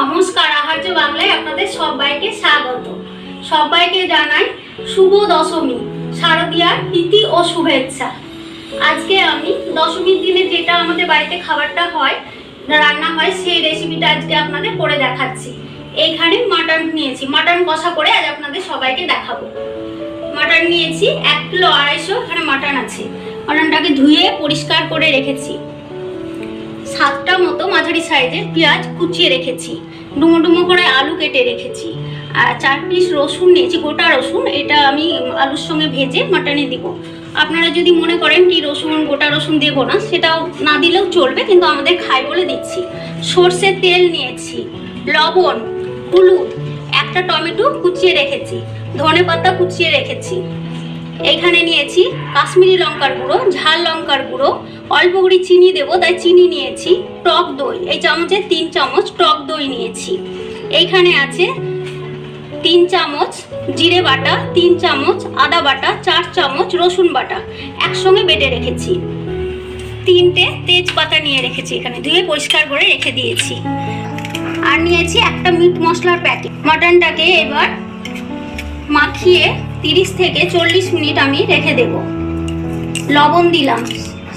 নমস্কার, আহার্য বাংলায় আপনাদের সবাইকে স্বাগত। সবাইকে জানাই শুভ দশমী, শারদীয়ার প্রীতি ও শুভেচ্ছা। আজকে আমি দশমীর দিনে যেটা আমাদের বাড়িতে খাবারটা হয়, রান্না হয়, সেই রেসিপিটা আজকে আপনাদের করে দেখাচ্ছি। এইখানে মাটন নিয়েছি। মাটন কষা করে আজ আপনাদের সবাইকে দেখাবো। মাটন নিয়েছি এক কিলো আড়াইশো, এখানে মাটন আছে। মাটনটাকে ধুয়ে পরিষ্কার করে রেখেছি। মাঝারি সাইজের পেঁয়াজ কুচিয়ে রেখেছি। ডুমো ডুমো করে আলু কেটে রেখেছি। আর চার পিস রসুন নিয়েছি, গোটা রসুন। এটা আমি আলুর সঙ্গে ভেজে মাটনে দিব। আপনারা যদি মনে করেন কি রসুন, গোটা রসুন দেবো না, সেটাও না দিলেও চলবে, কিন্তু আমাদের খাই বলে দিচ্ছি। সর্ষের তেল নিয়েছি, লবণ, হলুদ, একটা টমেটো কুচিয়ে রেখেছি ধনে পাতা কুচিয়ে রেখেছি। এখানে নিয়েছি কাশ্মীরি লঙ্কার গুঁড়ো, ঝাল লঙ্কার গুঁড়ো, অল্প করে চিনি দেবো, তাই চিনি নিয়েছি, টক দই, এই চামচে তিন চামচ টক দই নিয়েছি। এইখানে আছে তিন চামচ জিরে বাটা, তিন চামচ আদা বাটা, চার চামচ রসুন বাটা, একসঙ্গে বেটে রেখেছি। তিনটে তেজপাতা নিয়ে রেখেছি এখানে, ধুয়ে পরিষ্কার করে রেখে দিয়েছি। আর নিয়েছি একটা মিট মশলার প্যাকেট। মাটনটাকে এবার মাখিয়ে তিরিশ থেকে চল্লিশ মিনিট আমি রেখে দেব। লবণ দিলাম,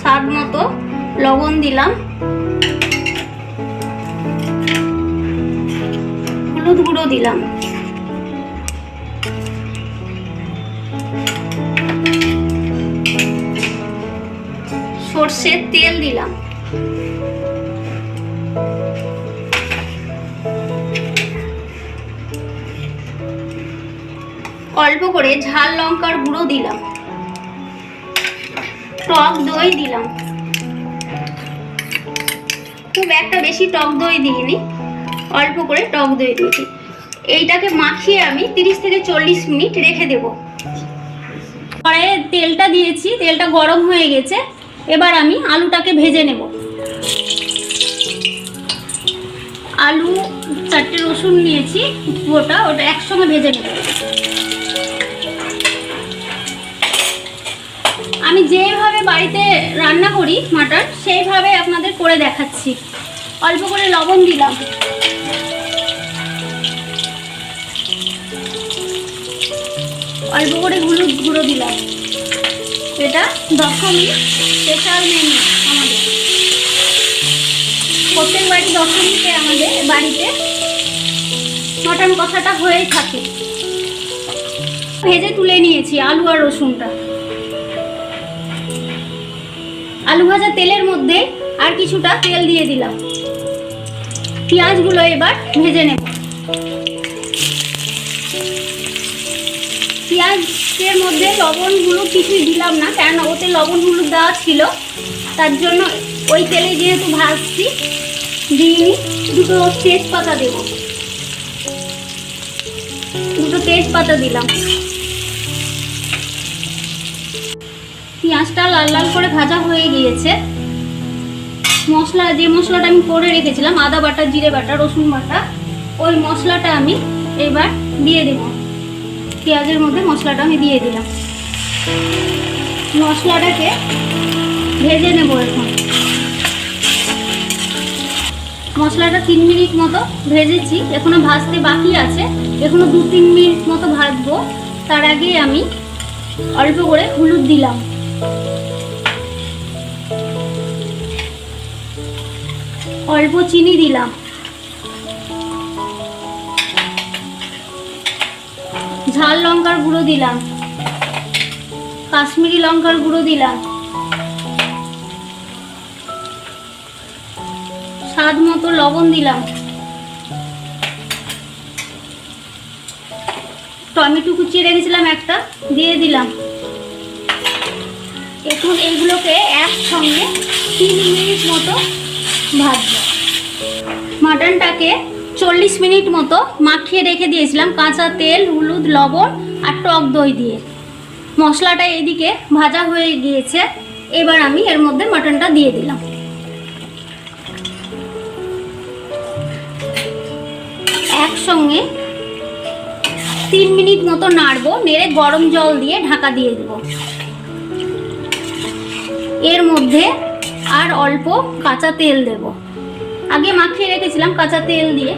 স্বাদ মতো লবণ দিলাম। হলুদ গুঁড়ো দিলাম। সর্ষের তেল দিলাম। অল্প করে ঝাল লঙ্কার গুঁড়ো দিলাম। টক দই দিলাম। খুব একটা বেশি টক দই দিইনি, অল্প করে টক দই দিয়েছি। এইটাকে মাখিয়ে আমি তিরিশ থেকে চল্লিশ মিনিট রেখে দেব। কড়াইয়ে তেলটা দিয়েছি, তেলটা গরম হয়ে গেছে। এবার আমি আলুটাকে ভেজে নেব। আলু চারটে রসুন নিয়েছি, গোটা ওটা একসঙ্গে ভেজে নেব। আমি যেভাবে বাড়িতে রান্না করি মাটন সেইভাবে আপনাদের করে দেখাচ্ছি। অল্প করে লবণ দিলাম। অল্প করে হলুদ গুঁড়ো দিলাম। এটা দশমী স্পেশাল মেনু আমাদের। প্রত্যেক বাড়ি দশমীতে আমাদের বাড়িতে মটন কষাটা হয়েই থাকে। ভেজে তুলে নিয়েছি আলু আর রসুনটা। আলু ভাজা তেলের মধ্যে আর কিছুটা তেল দিয়ে দিলাম। পেঁয়াজগুলো এবার ভেজে নেব। পেঁয়াজের মধ্যে লবণ হলুদ কিছুই দিলাম না, কেন ওতে লবণ হলুদ দেওয়া ছিল। তার জন্য ওই তেলে যেহেতু ভাজছি, দিয়ে দুটো তেজপাতা দেব। দুটো তেজপাতা দিলাম। পেঁয়াজটা লাল লাল করে ভাজা হয়ে গিয়েছে। মশলা, যে মশলাটা আমি করে রেখেছিলাম, আদা বাটা, জিরে বাটা, রসুন বাটা, ওই মশলাটা আমি এবার দিয়ে দেব। পেঁয়াজের মধ্যে মশলাটা আমি দিয়ে দিলাম। মশলাটাকে ভেজে নেব এখন। মশলাটা তিন মিনিট মতো ভেজেছি, এখনও ভাজতে বাকি আছে। এখনও দু তিন মিনিট মতো ভাজবো। তার আগে আমি অল্প করে হলুদ দিলাম। অল্প চিনি দিলাম। ঝাল লঙ্কার গুঁড়ো দিলাম। কাশ্মীরি লঙ্কার গুঁড়ো দিলাম। স্বাদ মতো লবণ দিলাম। টমেটো কুচিয়ে রেখেছিলাম একটা, দিয়ে দিলাম। এখন এইগুলোকে একসঙ্গে তিন মিনিট মতো ভাজবো। মাটনটাকে চল্লিশ মিনিট মতো মাখিয়ে রেখে দিয়েছিলাম, কাঁচা তেল, হলুদ, লবণ আর টক দই দিয়ে। মশলাটা এদিকে ভাজা হয়ে গিয়েছে, এবার আমি এর মধ্যে মাটনটা দিয়ে দিলাম। একসঙ্গে তিন মিনিট মতো নাড়বো, নেড়ে গরম জল দিয়ে ঢাকা দিয়ে দেবো। এর মধ্যে আর অল্প কাঁচা তেল দেব। আগে মাখিয়ে রেখেছিলাম কাঁচা তেল দিয়ে।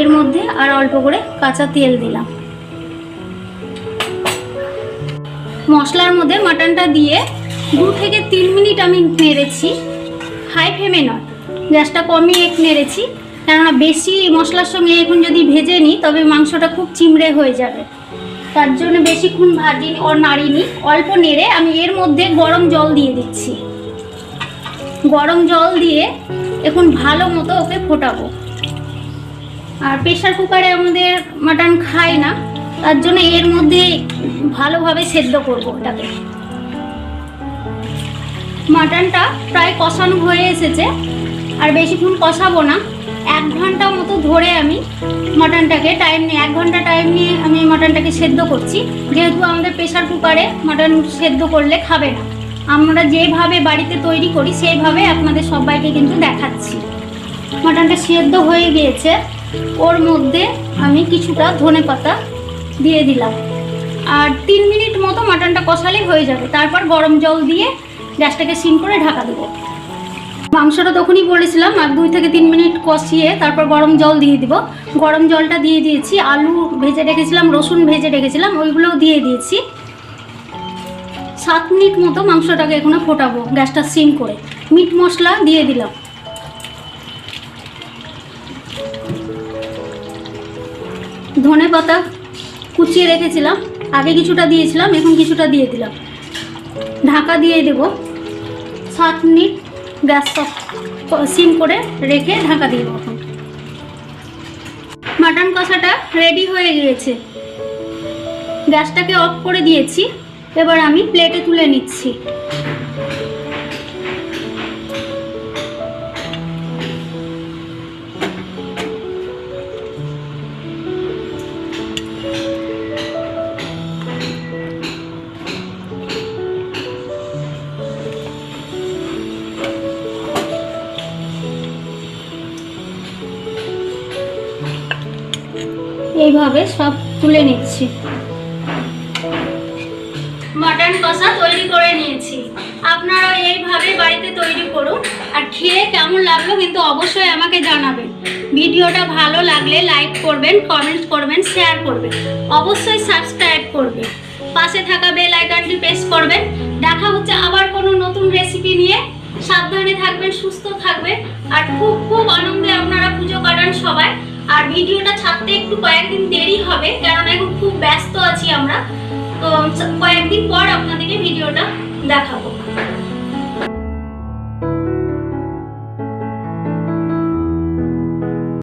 এর মধ্যে আর অল্প করে কাঁচা তেল দিলাম। মশলার মধ্যে মাটনটা দিয়ে দু থেকে তিন মিনিট আমি নেড়েছি। হাই ফ্লেমে নয়, গ্যাসটা কমিয়ে এক নেড়েছি। কেননা বেশি মশলার সঙ্গে এখন যদি ভেজে নিই, তবে মাংসটা খুব চিমড়ে হয়ে যাবে। তার জন্য বেশিক্ষণ ভাজি ও নাড়িনি। অল্প নেড়ে আমি এর মধ্যে গরম জল দিয়ে দিচ্ছি। গরম জল দিয়ে এখন ভালো মতো ওকে ফোটাবো। আর প্রেশার কুকারে আমাদের মাটন খায় না, তার জন্য এর মধ্যে ভালোভাবে সেদ্ধ করব ওটাকে। মাটনটা প্রায় কষানো হয়ে এসেছে, আর বেশিক্ষণ কষাবো না। এক ঘণ্টা মতো ধরে আমি মাটনটাকে টাইম নিয়ে, এক ঘণ্টা টাইম নিয়ে আমি মাটনটাকে সেদ্ধ করছি। যেহেতু আমাদের প্রেশার কুকারে মাটন সেদ্ধ করলে খাবে না। আমরা যেভাবে বাড়িতে তৈরি করি, সেইভাবে আপনাদের সবাইকে কিন্তু দেখাচ্ছি। মাটনটা সেদ্ধ হয়ে গিয়েছে। ওর মধ্যে আমি কিছুটা ধনে পাতা দিয়ে দিলাম। আর তিন মিনিট মতো মাটনটা কষালেই হয়ে যাবে। তারপর গরম জল দিয়ে গ্যাসটাকে সিম করে ঢাকা দেবো। মাংসটা তখনই বলেছিলাম আর দুই থেকে তিন মিনিট কষিয়ে তারপর গরম জল দিয়ে দিব। গরম জলটা দিয়ে দিয়েছি, আলু ভেজে রেখেছিলাম, রসুন ভেজে রেখেছিলাম, ওইগুলোও দিয়ে দিয়েছি। সাত মিনিট মতো মাংসটাকে এখানে ফোটাবো গ্যাসটা সিম করে। মিট মশলা দিয়ে দিলাম। ধনে পাতা কুচিয়ে রেখেছিলাম, আগে কিছুটা দিয়েছিলাম, এখন কিছুটা দিয়ে দিলাম। ঢাকা দিয়ে দেব। সাত মিনিট গ্যাসটা সিম করে রেখে ঢাকা দিয়ে দেবো মাটন কষাটা রেডি হয়ে গিয়েছে। গ্যাসটাকে অফ করে দিয়েছি। এবার আমি প্লেটে তুলে নিচ্ছি। এইভাবে সব তুলে নিচ্ছি। মাটন কষা তৈরি করে নিয়েছি। আপনারা এইভাবে বাড়িতে তৈরি করুন। আর খেয়ে কেমন লাগল কিন্তু অবশ্যই আমাকে জানাবেন। ভিডিওটা ভালো লাগলে লাইক করবেন, কমেন্ট করবেন, শেয়ার করবেন। অবশ্যই সাবস্ক্রাইব করবেন। পাশে থাকা বেল আইকনটি প্রেস করবেন। দেখা হচ্ছে আবার কোনো নতুন রেসিপি নিয়ে। সাবধানে থাকবেন, সুস্থ থাকবেন। আর খুব খুব আনন্দে আপনারা পুজো কাটান সবাই। আর ভিডিওটা ছাড়তে একটু কয়েকদিন দেরি হবে কারণ এখন খুব ব্যস্ত আছি আমরা। তো কয়েকদিন পর আপনাদেরকে ভিডিওটা দেখাবো।